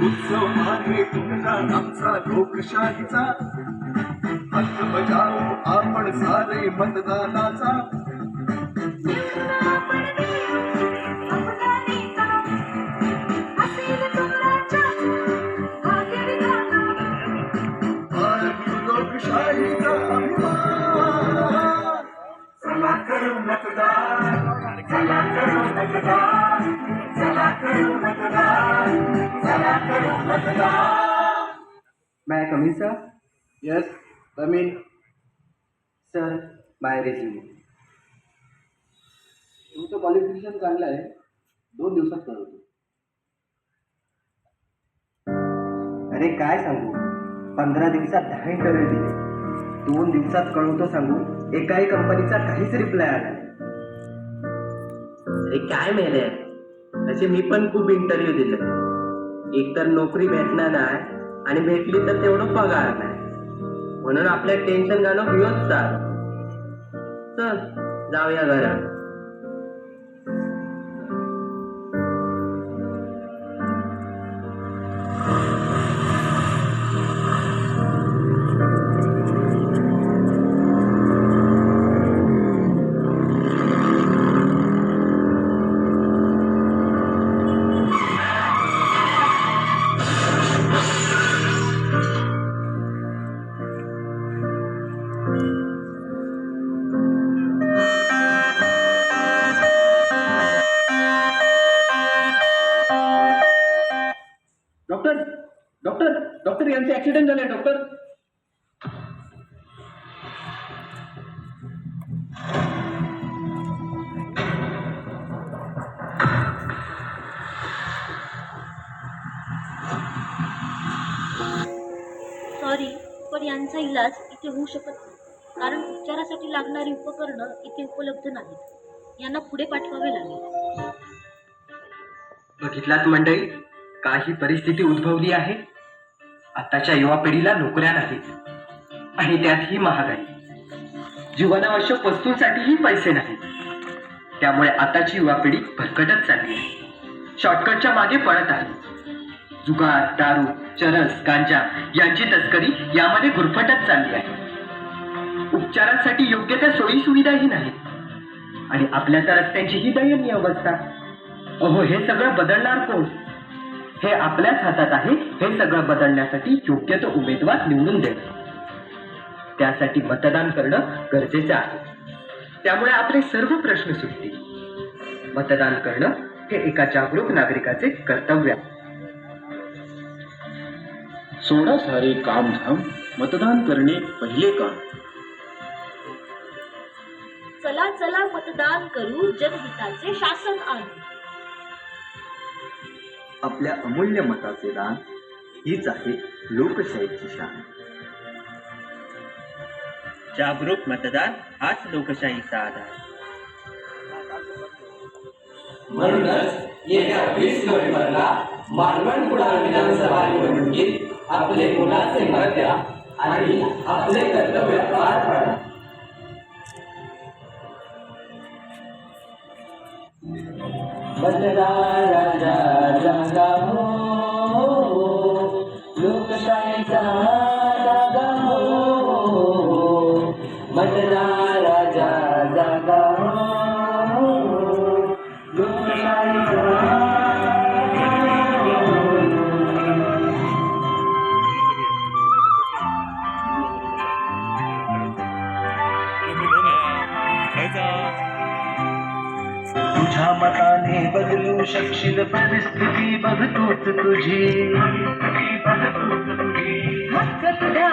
उत्सव आहे तुमचा आमचा लोकशाहीचा. हक्क बजाव आपण सारे मतदानाचा. मतदान चला करू मतदान चला करू मतदान May I come in, sir? Yes, I mean, Sir, my resume. तुमचं क्वालिफिकेशन चांगलं आहे. दोन दिवसात कळवतो. अरे काय सांगू? पंधरा दिवसात दहा इंटरव्ह्यू दिले. दोन दिवसात कळवतो सांगू. एकाही कंपनीचा काहीच रिप्लाय आला नाही. अरे काय मेले? असे मी पण खूप इंटरव्ह्यू दिले. एकतर नोकरी भेटणार नाही आणि भेटली तर तेवढं पगार नाही. म्हणून आपल्या टेन्शन गाणं घेऊच चाल चल जाऊया घरात. डॉक्टर डॉक्टर डॉक्टर यांचे ऍक्सिडेंट झाले डॉक्टर. सॉरी पण यांचा इलाज इथे होऊ शकत नाही. कारण उपचारासाठी लागणारी उपकरणं इथे उपलब्ध नाहीत. यांना पुढे पाठवावे लागेल. बघितलात मंडळी? काही परिस्थिती उद्भवली आहे. आताच्या युवा पिढीला नोकऱ्या नाहीत. आणि त्यात ही महागाई जीवनावश्यक वस्तूंसाठीही पैसे नाहीत. त्यामुळे आताची युवा पिढी भरकटत चालली आहे. शॉर्टकटच्या मागे पळत आहे. जुगार दारू चरस गांजा यांची तस्करी यामध्ये गुरफटत चालली आहे. उपचारांसाठी योग्य त्या सोयी सुविधाही नाहीत. आणि आपल्या तर रस्त्यांची ही दयनीय अवस्था. अहो हे सगळं बदलणार कोण? हे आपल्याच हातात आहे. हे सगळं बदलण्यासाठी योग्य तो उमेदवार निवडून देणं त्यासाठी मतदान करणं गरजेचं आहे. त्यामुळे आपले सर्व प्रश्न सुटतील. मतदान करणं हे एका जागरूक नागरिकाचे कर्तव्य आहे. सोडा सारे कामधाम मतदान करणे पहिले काम चला चला मतदान करू जनहिताचे शासन आणू. आपल्या अमूल्य मताचे दान हीच आहे लोकशाहीची शान. जागरूक मतदान हाच लोकशाहीचा आधार. म्हणूनच येत्या वीस नोव्हेंबरला मालवण कुडाळ विधानसभा निवडणुकीत आपले गुणाचे मत द्या आणि आपले कर्तव्य पार पाडा. मतदाराचा जागा हो लोकशाहीचा जागा हो मतदाराचा तुझ्या मताने बदलू शकशील परिस्थिती बघ तूच तुझी. हक्क तुझा